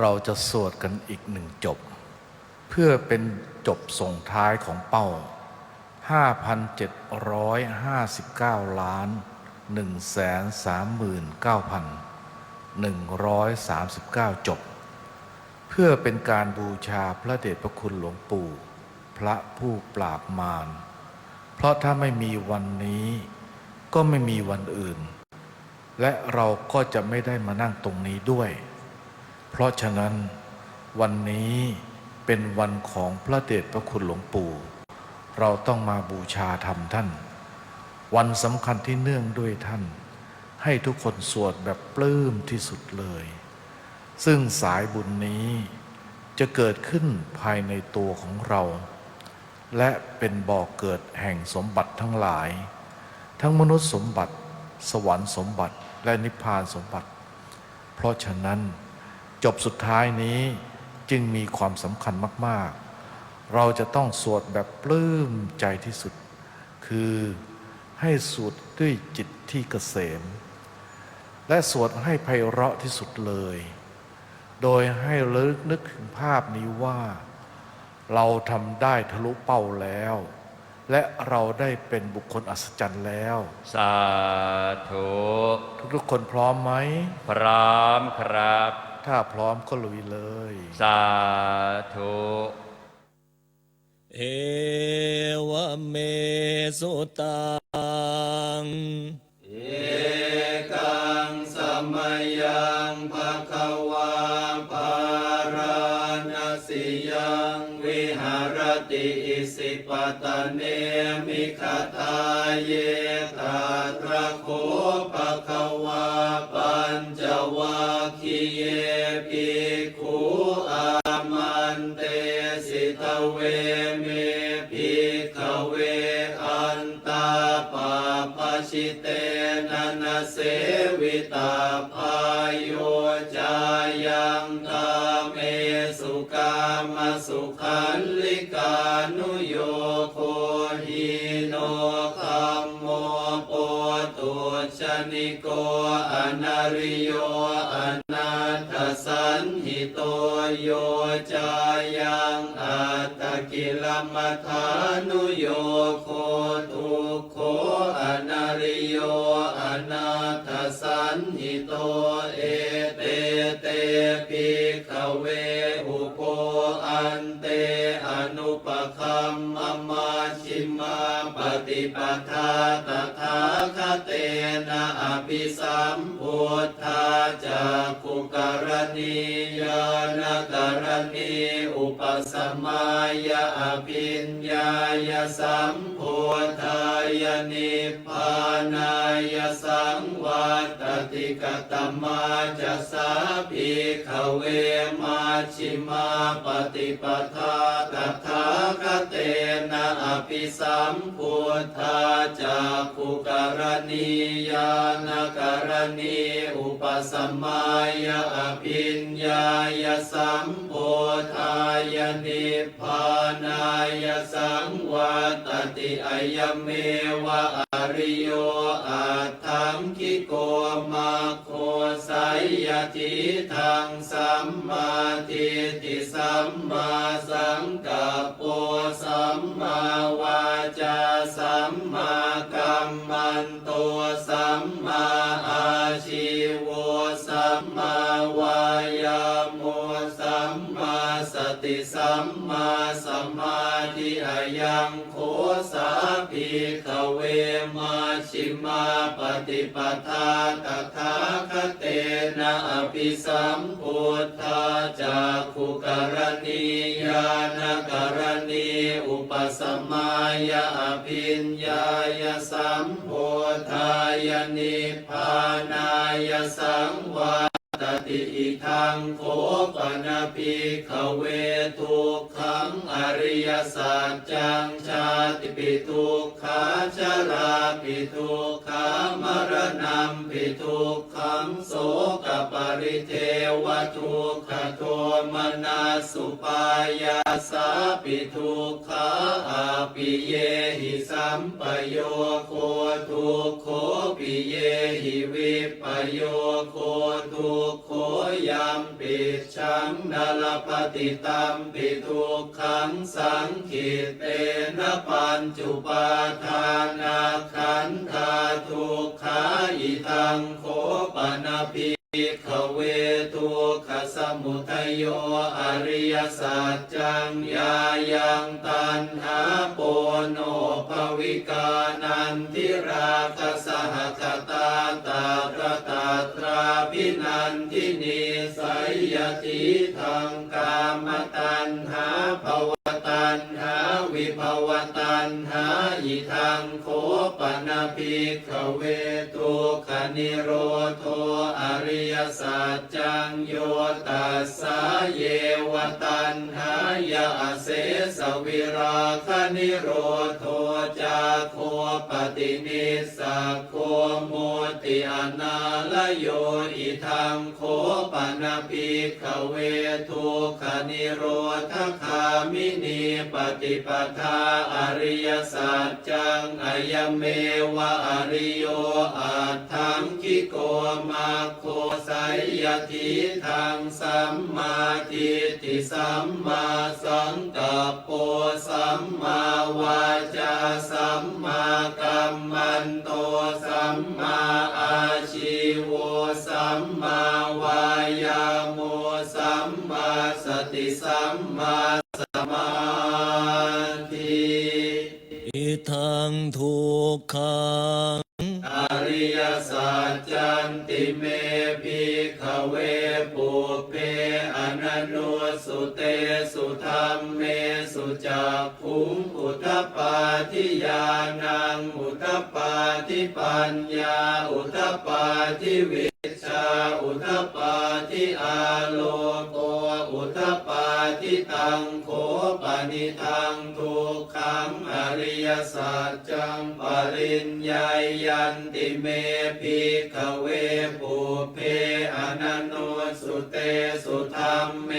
เราจะสวดกันอีกหนึ่งจบ เพื่อเป็นจบส่งท้ายของเป้า 5,759 ล้าน 139,139 จบ เพื่อเป็นการบูชาพระเดชพระคุณหลวงปู่ พระผู้ปราบมาร เพราะถ้าไม่มีวันนี้ก็ไม่มีวันอื่น และเราก็จะไม่ได้มานั่งตรงนี้ด้วย เพราะฉะนั้นวันนี้เป็นวันของพระเดชพระคุณหลวงปู่ เราต้องมาบูชาธรรมท่าน วันสำคัญที่เนื่องด้วยท่าน ให้ทุกคนสวดแบบปลื้มที่สุดเลย ซึ่งสายบุญนี้จะเกิดขึ้นภายในตัวของเรา และเป็นบ่อกเกิดแห่งสมบัติทั้งหลาย ทั้งมนุษย์สมบัติ สวรรค์สมบัติและนิพพานสมบัติ เพราะฉะนั้น จบสุดท้ายนี้จึงมีความสำคัญมาก ๆ เราจะต้องสวดแบบปลื้มใจที่สุด คือให้สวดด้วยจิตที่เกษม และสวดให้ไพเราะที่สุดเลย โดยให้ระลึกนึกถึงภาพนี้ว่า เราทำได้ทะลุเป้าแล้ว และเราได้เป็นบุคคลอัศจรรย์แล้ว สาธุ ทุกๆคนพร้อมไหม พร้อมครับ ถ้าพร้อมก็ลุยเลย สาธุเอวเมสุตังกังสมยังภะคะวาภาราณสิยังวิหารติอิสิปตะเนมิขทาเยตาตระโคภะคะวาปัญจวัคคี ขันลิกานุโยโคหิโนคัมโมโปตุชนิโกอนาริโยอนาถสันหิโตโยจายังอัตกิลมัฐานุโยโคทุโคอนาริโยอนาถสันหิโตเอเตเตปิขเว มมมาชิมาป ฏิปทาตถาคเตนะอภิสัมพุทธาจากกุกรณียานกรณีอุปสมายาอภิญญายสัมพุทธายนิพพานายสังวัตติกตมาจะสาภิกขเวมาชิมาปฏิปทาตถาคเตนะอภิสัมพุททาจากกุกรณียานกรณีอุปสมายอภิญญายสัมพุทธายนิพพานายสังวัตติอายเมวะ ริโยอัตถังคิโกมาโคไสยทิทังสัมมาทิฏฐิสัมมาสังกัปโปสัมมาวาจาสัมมากัมมันโตสัมมาอาชี ติสัมมาสมาธิอายังโคสาภิกเวมาชิมาปฏิปทาตถาคเตนะอภิสัมพุทธาจากขุกรณียานกรณีอุปสมายาอภิญญายสัมพุทธายนิพพานายสังวา ติอิทังโคปนาภิขเวทุกขังอริยสัจจังชาติปิทุกขาชราปิทุกขามรณะปิทุกขังโสกปริเทวทุกขโทมนาสุปายาสาปิทุกขาอาปิเยหิสัมปโยโคทุกโคปิเยหิวิปโยโคทุกโคยัมปิชังนลปฏิตัมปิทุกขังสังขิเตนะปัญจุปาทานาขันธาทุกขาอิทังโคปนาปิ ภิกขเวทุกขสมุทัยโยอริยสัจจังยายังตันหาโปโนภวิกานันทิราคสหคตาตาตระตาตราพินันทินีสัยยติทังกามตันหาภว วิภวตันหาอิทังโคปนาภิกขเวตุกขนิโรโทอริยสัจจังโยตัสสะเยวตันหา เสสวิราคนิโรโทจาโคปฏินิสสะโคโมติอนาลโยอิทังโคปนาภิกเวทุกขนิโรธคามินีปฏิปทาอริยสัจจังอายเมวะอริโยอาทังคิโกมาโคไสยทิทังสัมมาทิฏฐิสัมมาสังกัปโปสัมมาวาจาสัมมากัมมันโตสัมมาอาชีวสัมมาวายาโมสัมมาสติสัมมาสมาธิอิทังทุกขังอริยสัจจันติ เตสุธรรมเมสุจักขุงอุทปาทิยานังอุทปาทิปัญญาอุทปาทิวิชาอุทปาทิอาโลโก ตังโคปนิทังทุกขังอริยสัจจังปริญญายันติเมภิกขเวปุเพอนันโนสุเตสุธรรมเม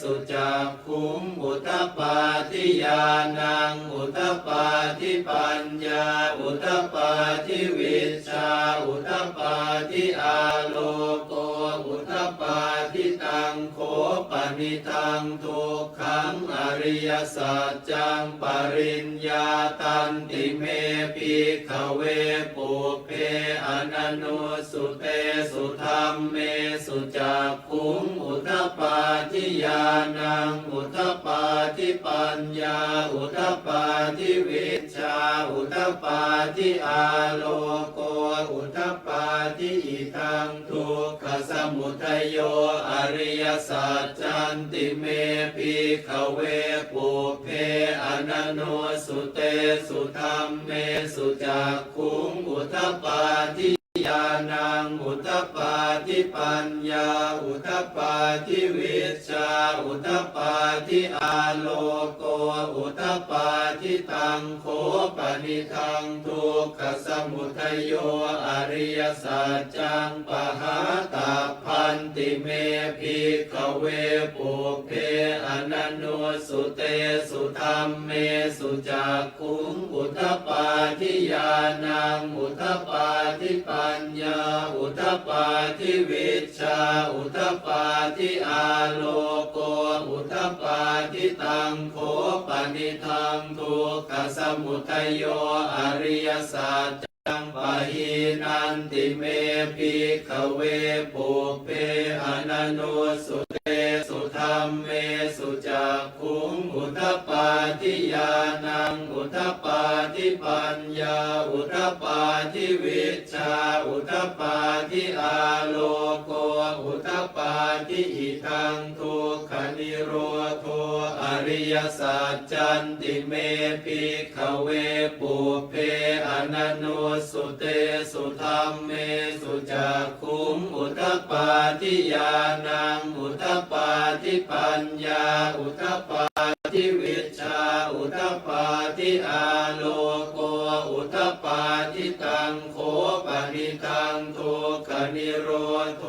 สุจักขุงอุทปปาทิยานังอุทปปาทิปัญญาอุทปปาทิวิชาอุทปปาทิอาโลโก ปาทิตังโคปนิทังทุกขังอริยสัจจังปริญญาตันติเมปิขเวปุเพ อนันโนสุเตสุธรรมเมสุจักขุงอุทปปาทิยานังอุทปปาทิปัญญาอุทปปาทิวิชาอุทปปาทิอาโลโกอุทปปาทิอิทังทุกขสมุทัยโยอริยสัจจันติเมภิกขเวปุเพอนันโนสุเตสุธรรมเมสุจักขุงอุทปาทิ ยานังอุทปปาทิปัญญาอุทปปาทิวิชาอุทปปาทิอาโลโกอุทปปาทิตังโคปนิทังทุกขสมุทโยอริยสัจจังปหาตาพันติเมภิกขเวปุเพอนันโนสุเตสุธรรมเมสุจักขุงอุทปปาทิยานังอุทปปาทิปัญญาอุทปาทิวิชาอุทปาทิอาโลโกอุทปาทิตังโคปนิทังทุกขสมุทัยโยอริยสัจจังปะหินันติเมปิขเวปุเปอนันโนสุ สุธรรมเมสุจักขุงอุทปาทิยานังอุทปาทิปัญญาอุทปาทิวิชาอุทปาทิอาโลโกอุทปาทิอิทังทุกขนิโร ยสัจจันติเมภิกขเวปุเพอนันโนสุเตสุธรรมเมสุจักขุงอุทปปาทิยานังอุทปปาทิปัญญาอุทปาิวิชาอุทปปาทิอาโลโกอุทปปาทิตังโคปนิตังทุกนิโรโท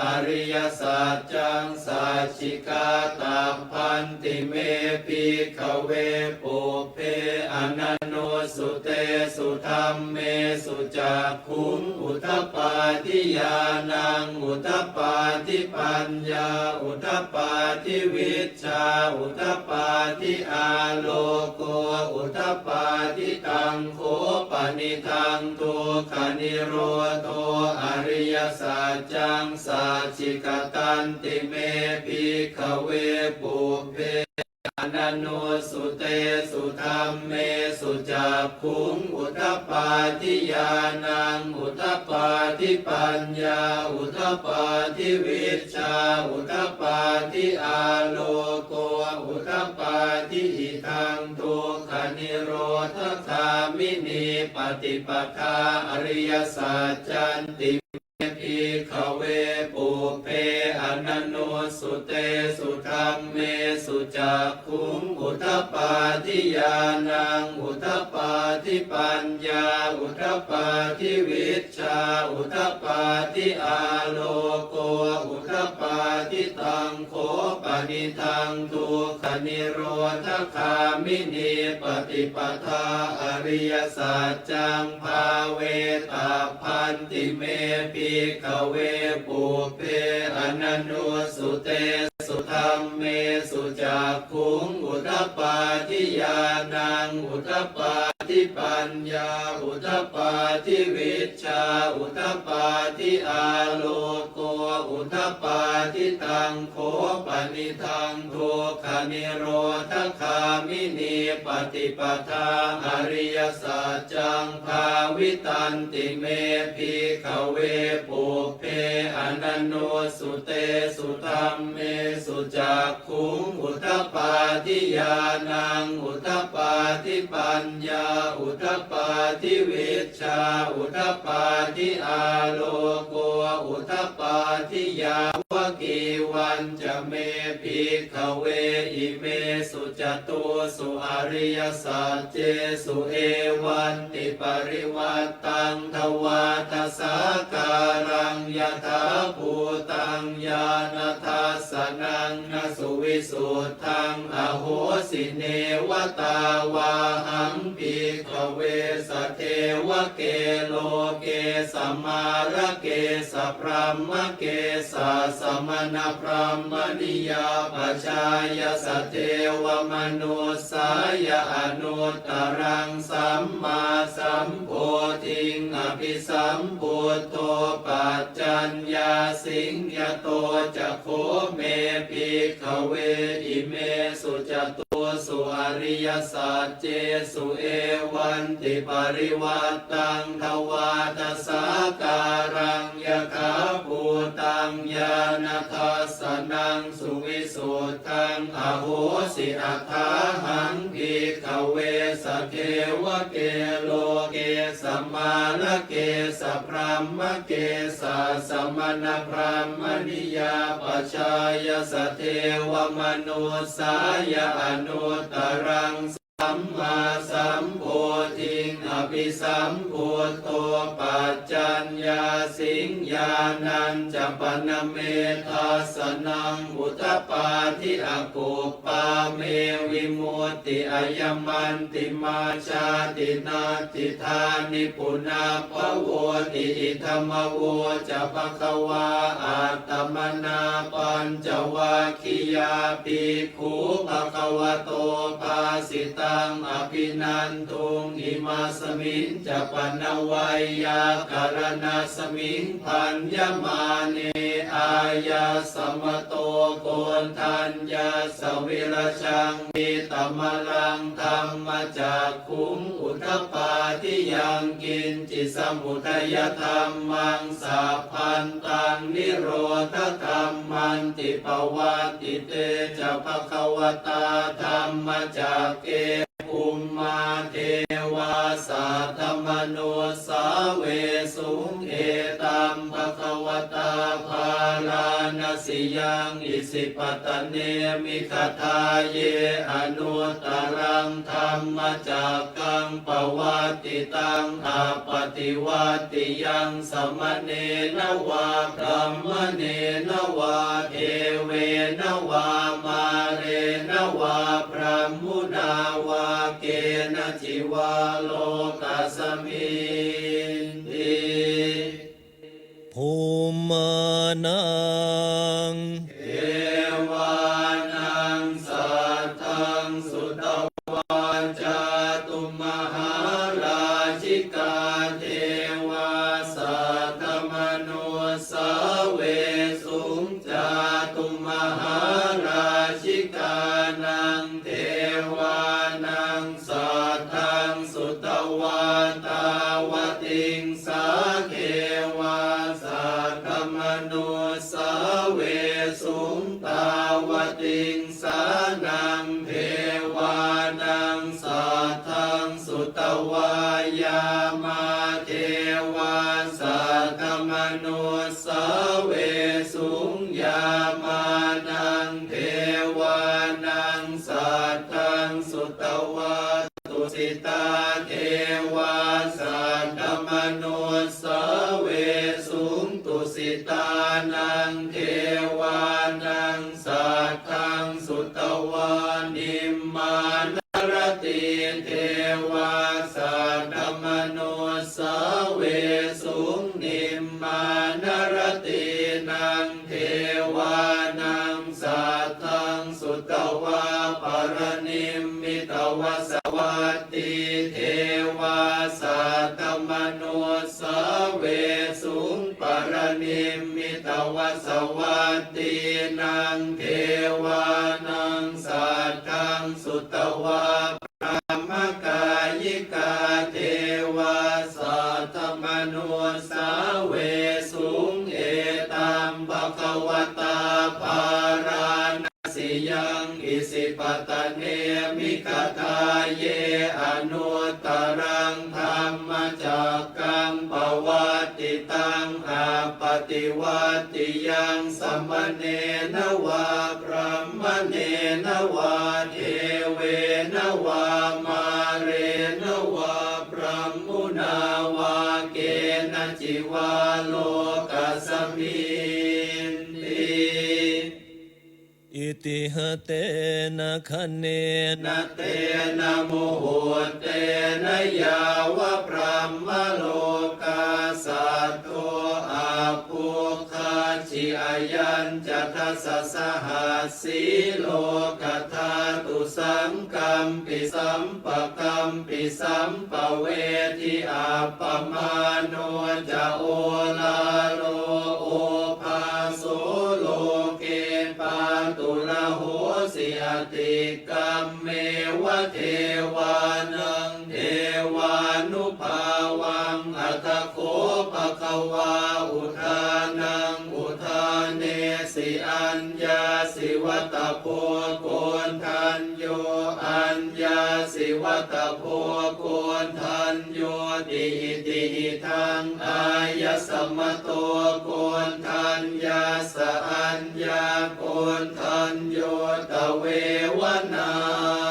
อริยสัจจังสัจจิกาตาพันติเมปิขเวปุเพอนัน สุเตสุธรรมเมสุจักขุงอุทปปาทิยานังอุทปปาทิปัญญา อุทปปาทิวิชา อุทปปาทิอาโลโก อุทปปาทิตังโคปนิทังทุกขนิโรโทอริยสัจจังสัจจิกตันติเมภิกขเวปุเพ นันโนสุเตสุธรรมเมสุจักขุงอุทปปาทิยานังอุทปปาทิปัญญา อุทปปาทิวิชา อุทปปาทิอาโลโก อุทปปาทิอิทังทุกขนิโรธคามินีปฏิปทาอริยสัจจันติ ภิกขเวปุเพอนันโนสุเตสุธรรมเมสุจักขุงอุทปปาทิยานังอุทปปาทิปัญญา อุทปปาทิวิชา อุทปปาทิอาโลโก อุทปปาทิตังโค นิทังทุกขนิโรธคามินีปฏิปทาอริยสัจจังภาเวตาพันติเมภิกเวปุเพอนันโนสุเตสุธรรมเมสุจักขุงอุทปปาทิยานังอุทปา ทิปัญญาอุทปปาทิวิชาอุทปปาทิอาโลโกอุทปปาทิตังโคปนิทังทุกขนิโรธคามินีปฏิปทาอริยสัจจังภาวิตันติเมภิขเวปุเพอนันโนสุเตสุธรรมเมสุจักขุงอุทปปาทิยานังอุทปาทิปัญญาอุทปปาทิวิชาอุทปปาทิอาโลโกอุทปปาทิยาวกีวันจะเม เวอิเมสุจตุสุอริยสัจเจสุเอวันติปริวัตตังทวาทสาการังยถาภูตังญาณทัสนังนสุวิสุทธังอโหสิเนวตาวาหังภิกเวสเทวเกโลเกสมาระเกสพรหมเกสสมณพรหมนิยาปชายสเทวมนุสายอนุตรังสัมมาสัมโพธิงอภิสัมพุทโธปัจจัญญาสิงยโตจะโคเมภิกขเวอิเมสุจต สุอริยสัจเจสุเอวันติปริวัตตังทวาทสาการังยคาภูตังญาณทัสสนังสุวิสุทังอโหสิอัฏาหังภิกขเวสเทวเกโลเกสมาละเกสพรหมเกสาสมณพรหมนิยาปชายสเทวมนุสายอนตตรัง สัมมาสัมโพธิงอภิสัมพุทโตปัจจัญญาสิงญานันจปนเมทัสนังอุทปปาทิอากุปปาเมวิมุตติอายมันติมาชาตินาติธานิปุนาภโวติอิธรรมโวจะปะคะวาอาตมนาปัญจวัคคียาปิคูภะคะวโตภาสิตังอภินันทุงอิมาสมิงจะปนวัยยาการณาสมิงพันยมาเนอายาสมโตโกนทัญญาสวิรชังมิตมลังธรรมจากคุงอุทปปาทิยังกินจิสมุทัยธรรมังสัพพันตังนิโรธธรรมันติปวัติเตจะภควตาธรรมจากเก อุมมาเทวาสัทธมโนสาเวสุงเอตัมภะคะวตาภาลานสิยังอิสิปตเนมิคทาเยอนุตรังธรรมจากกังปวัติตังอาปฏิวัติยังสมเนนวาพรหมเนนวาเทเวนวามาเรนวาพระาาวาเกนจิวาโลกัสมินติภูมานา ตวายามา มานรตินังเทวานังสัตธังสุตวาปรนิมมิตวสวัตติเทวาสัตตมโนสเวสุงปรนิมมิตวสวัตตินังเทวานังสัตถังสุตวา รมกายิกาเทวาสัตมโนสาเวสุงเอตัมภะควตาภาราณสิยังอิสิปตะเนมิกตาเยอนุตรังธรรมจักกังปวัตติตังอาปฏิวัติยังสัมเนนวาพระมเนนวาเทเวนวาม ติหเตนะคะเนนะเตนะโมโหเตนะยาวะพระมโลกาสัตโตอาภูคาชิอายัญจะทัสสะหัสสีโลกธาตุสังกัมปิสัมปะกัมปิสัมปะเวทิอาปมาโนจะโอลาโลโอ ติกัมเมวะเทวานังเทวานุภาวังอัตโคปะคะวาอุทานังอุทานเนสิอัญญาสิวัตโพโกนทัน วัตโพโกนทันโยติติทางอายสมโตโกนทันยาสัญญาโกนทันโยตเววนา